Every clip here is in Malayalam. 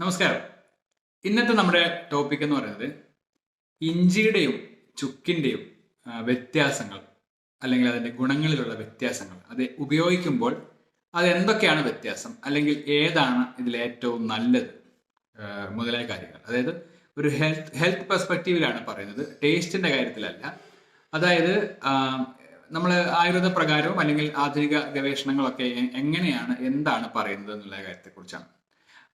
നമസ്കാരം. ഇന്നത്തെ നമ്മുടെ ടോപ്പിക് എന്ന് പറയുന്നത് ഇഞ്ചിയുടെയും ചുക്കിന്റെയും വ്യത്യാസങ്ങൾ അല്ലെങ്കിൽ അതിന്റെ ഗുണങ്ങളിലുള്ള വ്യത്യാസങ്ങൾ. അത് ഉപയോഗിക്കുമ്പോൾ അതെന്തൊക്കെയാണ് വ്യത്യാസം? അല്ലെങ്കിൽ ഏതാണ് ഇതിൽ ഏറ്റവും നല്ലത്? മുതലായ കാര്യങ്ങൾ. അതായത് ഒരു ഹെൽത്ത് ഹെൽത്ത് പെർസ്പെക്റ്റീവിലാണ് പറയുന്നത്. ടേസ്റ്റിന്റെ കാര്യത്തിലല്ല. അതായത് നമ്മൾ ആയുർവേദ പ്രകാരവും അല്ലെങ്കിൽ ആധുനിക ഗവേഷണങ്ങളൊക്കെ എങ്ങനെയാണ് എന്താണ് പറയുന്നത് എന്നുള്ള കാര്യത്തെക്കുറിച്ചാണ്.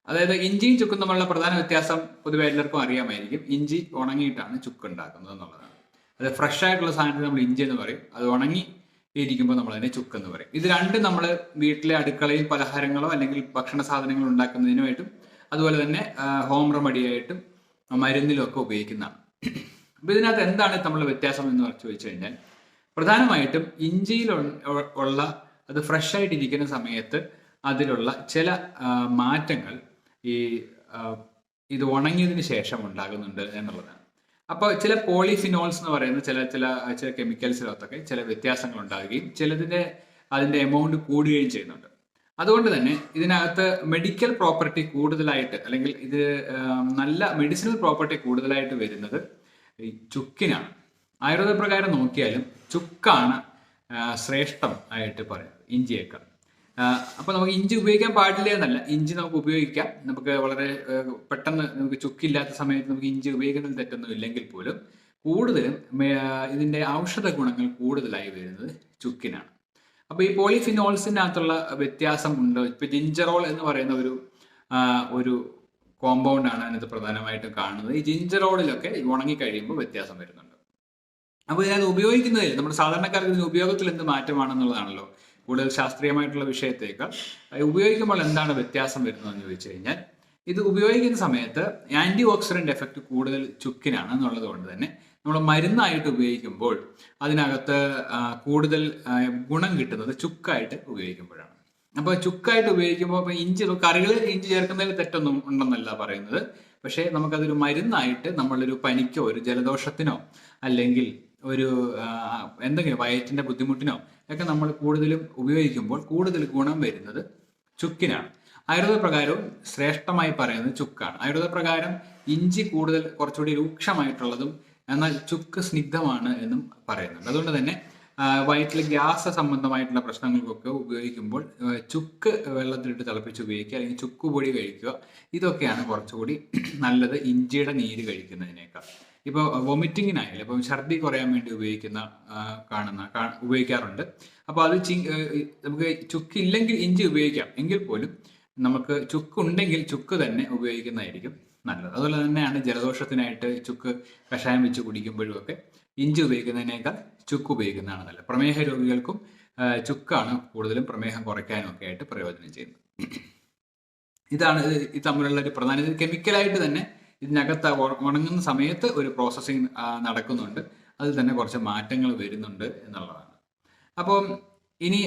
അതായത് ഇഞ്ചിയും ചുക്കും തമ്മിലുള്ള പ്രധാന വ്യത്യാസം പൊതുവെ എല്ലാവർക്കും അറിയാമായിരിക്കും. ഇഞ്ചി ഉണങ്ങിയിട്ടാണ് ചുക്ക് ഉണ്ടാക്കുന്നത് എന്നുള്ളതാണ്. അത് ഫ്രഷ് ആയിട്ടുള്ള സാധനത്തിന് നമ്മൾ ഇഞ്ചി എന്ന് പറയും. അത് ഉണങ്ങി ഇരിക്കുമ്പോൾ നമ്മൾ അതിനെ ചുക്ക് എന്ന് പറയും. ഇത് രണ്ട് നമ്മൾ വീട്ടിലെ അടുക്കളയിൽ പലഹാരങ്ങളോ അല്ലെങ്കിൽ ഭക്ഷണ സാധനങ്ങൾ ഉണ്ടാക്കുന്നതിനുമായിട്ടും അതുപോലെ തന്നെ ഹോം റെമഡി ആയിട്ടും മരുന്നിലും ഒക്കെ ഉപയോഗിക്കുന്നതാണ്. അപ്പൊ ഇതിനകത്ത് എന്താണ് തമ്മിലുള്ള വ്യത്യാസം എന്ന് ചോദിച്ചു കഴിഞ്ഞാൽ പ്രധാനമായിട്ടും ഇഞ്ചിയിൽ ഉള്ള അത് ഫ്രഷ് ആയിട്ടിരിക്കുന്ന സമയത്ത് അതിലുള്ള ചില മാറ്റങ്ങൾ ഈ ഇത് ഉണങ്ങിയതിന് ശേഷം ഉണ്ടാകുന്നുണ്ട് എന്നുള്ളതാണ്. അപ്പോൾ ചില പോളിഫിനോൾസ് എന്ന് പറയുന്ന ചില ചില ചില കെമിക്കൽസിനകത്തൊക്കെ ചില വ്യത്യാസങ്ങൾ ഉണ്ടാകുകയും ചിലതിന്റെ അതിന്റെ എമൗണ്ട് കൂടുകയും ചെയ്യുന്നുണ്ട്. അതുകൊണ്ട് തന്നെ ഇതിനകത്ത് മെഡിക്കൽ പ്രോപ്പർട്ടി കൂടുതലായിട്ട് അല്ലെങ്കിൽ ഇത് നല്ല മെഡിസിനൽ പ്രോപ്പർട്ടി കൂടുതലായിട്ട് വരുന്നത് ഈ ചുക്കിനാണ്. ആയുർവേദ പ്രകാരം നോക്കിയാലും ചുക്കാണ് ശ്രേഷ്ഠം ആയിട്ട് പറയുന്നത് ഇഞ്ചിയേക്കാൾ. അപ്പൊ നമുക്ക് ഇഞ്ചി ഉപയോഗിക്കാൻ പാടില്ല എന്നല്ല. ഇഞ്ചി നമുക്ക് ഉപയോഗിക്കാം. നമുക്ക് വളരെ പെട്ടെന്ന് നമുക്ക് ചുക്കില്ലാത്ത സമയത്ത് നമുക്ക് ഇഞ്ചി ഉപയോഗിക്കുന്നത് തെറ്റൊന്നും ഇല്ലെങ്കിൽ പോലും കൂടുതലും ഇതിന്റെ ഔഷധ ഗുണങ്ങൾ കൂടുതലായി വരുന്നത് ചുക്കിനാണ്. അപ്പൊ ഈ പോളിഫിനോൾസിനകത്തുള്ള വ്യത്യാസം ഉണ്ട്? ഇപ്പൊ ജിഞ്ചറോൾ എന്ന് പറയുന്ന ഒരു ഒരു കോമ്പൗണ്ട് ആണ് അതിനകത്ത് പ്രധാനമായിട്ടും കാണുന്നത്. ഈ ജിഞ്ചറോളിലൊക്കെ ഉണങ്ങി കഴിയുമ്പോൾ വ്യത്യാസം വരുന്നുണ്ട്. അപ്പോൾ ഇതിനകത്ത് ഉപയോഗിക്കുന്നതിൽ നമ്മുടെ സാധാരണക്കാർക്ക് ഇതിന് ഉപയോഗത്തിൽ എന്ത് മാറ്റമാണെന്നുള്ളതാണല്ലോ. കൂടുതൽ ശാസ്ത്രീയമായിട്ടുള്ള വിഷയത്തേക്കാൾ ഉപയോഗിക്കുമ്പോൾ എന്താണ് വ്യത്യാസം വരുന്നതെന്ന് ചോദിച്ചു കഴിഞ്ഞാൽ ഇത് ഉപയോഗിക്കുന്ന സമയത്ത് ആന്റി ഓക്സിഡന്റ് എഫക്റ്റ് കൂടുതൽ ചുക്കിനാണ് എന്നുള്ളത് കൊണ്ട് തന്നെ നമ്മൾ മരുന്നായിട്ട് ഉപയോഗിക്കുമ്പോൾ അതിനകത്ത് കൂടുതൽ ഗുണം കിട്ടുന്നത് ചുക്കായിട്ട് ഉപയോഗിക്കുമ്പോഴാണ്. അപ്പോൾ ചുക്കായിട്ട് ഉപയോഗിക്കുമ്പോൾ ഇപ്പൊ ഇഞ്ചി കറികൾ ഇഞ്ചി ചേർക്കുന്നതിൽ തെറ്റൊന്നും ഉണ്ടെന്നല്ല പറയുന്നത്. പക്ഷേ നമുക്കതൊരു മരുന്നായിട്ട് നമ്മളൊരു പനിക്കോ ഒരു ജലദോഷത്തിനോ അല്ലെങ്കിൽ ഒരു എന്തെങ്കിലും വയറ്റിന്റെ ബുദ്ധിമുട്ടിനോ ഒക്കെ നമ്മൾ കൂടുതലും ഉപയോഗിക്കുമ്പോൾ കൂടുതൽ ഗുണം വരുന്നത് ചുക്കിനാണ്. ആയുർവേദ പ്രകാരവും ശ്രേഷ്ഠമായി പറയുന്നത് ചുക്കാണ്. ആയുർവേദ പ്രകാരം ഇഞ്ചി കൂടുതൽ കുറച്ചുകൂടി രൂക്ഷമായിട്ടുള്ളതും എന്നാൽ ചുക്ക് സ്നിഗ്ധമാണ് എന്നും പറയുന്നുണ്ട്. അതുകൊണ്ട് തന്നെ ആ, വയറ്റിൽ ഗ്യാസ് സംബന്ധമായിട്ടുള്ള പ്രശ്നങ്ങൾക്കൊക്കെ ഉപയോഗിക്കുമ്പോൾ ചുക്ക് വെള്ളത്തിലിട്ട് തിളപ്പിച്ച് ഉപയോഗിക്കുക അല്ലെങ്കിൽ ചുക്ക് പൊടി കഴിക്കുക. ഇതൊക്കെയാണ് കുറച്ചുകൂടി നല്ലത് ഇഞ്ചിയുടെ നീര് കഴിക്കുന്നതിനേക്കാൾ. ഇപ്പോൾ വൊമിറ്റിങ്ങിനായാലും ഇപ്പം ഛർദി കുറയാൻ വേണ്ടി ഉപയോഗിക്കുന്ന കാണുന്ന ഉപയോഗിക്കാറുണ്ട്. അപ്പോൾ അത് നമുക്ക് ചുക്ക് ഇല്ലെങ്കിൽ ഇഞ്ചി ഉപയോഗിക്കാം. എങ്കിൽ പോലും നമുക്ക് ചുക്ക് ഉണ്ടെങ്കിൽ ചുക്ക് തന്നെ ഉപയോഗിക്കുന്നതായിരിക്കും. നല്ലത്. അതുപോലെ തന്നെയാണ് ജലദോഷത്തിനായിട്ട് ചുക്ക് കഷായം വെച്ച് കുടിക്കുമ്പോഴും ഒക്കെ ഇഞ്ചി ഉപയോഗിക്കുന്നതിനേക്കാൾ ചുക്ക് ഉപയോഗിക്കുന്നതാണ് നല്ലത്. പ്രമേഹ രോഗികൾക്കും ചുക്കാണ് കൂടുതലും പ്രമേഹം കുറയ്ക്കാനും ഒക്കെ ആയിട്ട് പ്രയോജനം ചെയ്യുന്നത്. ഇതാണ് ഈ തമ്മിലുള്ള ഒരു പ്രധാന ഇത് കെമിക്കലായിട്ട് തന്നെ ഇതിനകത്ത് ഉണങ്ങുന്ന സമയത്ത് ഒരു പ്രോസസ്സിങ് നടക്കുന്നുണ്ട്. അതിൽ തന്നെ കുറച്ച് മാറ്റങ്ങൾ വരുന്നുണ്ട് എന്നുള്ളതാണ്. അപ്പം ഇനി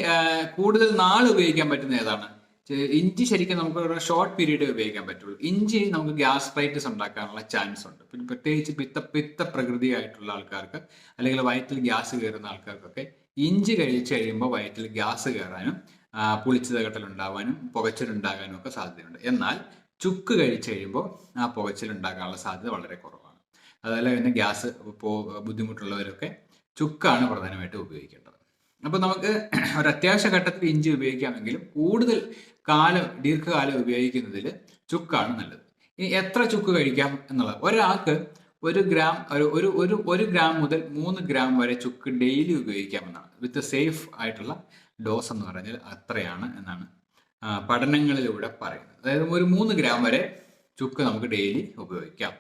കൂടുതൽ നാൾ ഉപയോഗിക്കാൻ പറ്റുന്ന ഏതാണ്? ഇഞ്ചി ശരിക്കും നമുക്ക് ഒരു ഷോർട്ട് പീരീഡ് ഉപയോഗിക്കാൻ പറ്റുള്ളൂ. ഇഞ്ചി നമുക്ക് ഗ്യാസ്ട്രൈറ്റിസ് ഉണ്ടാക്കാനുള്ള ചാൻസ് ഉണ്ട്. പിന്നെ പ്രത്യേകിച്ച് പിത്ത പിത്ത പ്രകൃതിയായിട്ടുള്ള ആൾക്കാർക്ക് അല്ലെങ്കിൽ വയറ്റിൽ ഗ്യാസ് കയറുന്ന ആൾക്കാർക്കൊക്കെ ഇഞ്ചി കഴിച്ച് കഴിയുമ്പോൾ വയറ്റിൽ ഗ്യാസ് കയറാനും പുളിച്ചതകട്ടൽ ഉണ്ടാവാനും പുകച്ചിലുണ്ടാകാനും ഒക്കെ സാധ്യതയുണ്ട്. എന്നാൽ ചുക്ക് കഴിച്ച് കഴിയുമ്പോൾ ആ പുകച്ചിലുണ്ടാകാനുള്ള സാധ്യത വളരെ കുറവാണ്. അതുപോലെ തന്നെ ഗ്യാസ് ബുദ്ധിമുട്ടുള്ളവരൊക്കെ ചുക്കാണ് പ്രധാനമായിട്ടും ഉപയോഗിക്കേണ്ടത്. അപ്പോൾ നമുക്ക് ഒരു അത്യാവശ്യ ഘട്ടത്തിൽ ഇഞ്ചി ഉപയോഗിക്കാമെങ്കിലും കൂടുതൽ കാലം ദീർഘകാലം ഉപയോഗിക്കുന്നതിൽ ചുക്കാണ് നല്ലത്. ഇനി എത്ര ചുക്ക് കഴിക്കാം എന്നുള്ളത്? ഒരാൾക്ക് ഒരു ഗ്രാം ഒരു ഒരു ഒരു ഗ്രാം മുതൽ മൂന്ന് ഗ്രാം വരെ ചുക്ക് ഡെയിലി ഉപയോഗിക്കാമെന്നാണ്. വിത്ത് സേഫ് ആയിട്ടുള്ള ഡോസ് എന്ന് പറഞ്ഞാൽ അത്രയാണ് എന്നാണ് പഠനങ്ങളിലൂടെ പറയുന്നത്. അതായത് ഒരു മൂന്ന് ഗ്രാം വരെ ചുക്ക് നമുക്ക് ഡെയിലി ഉപയോഗിക്കാം.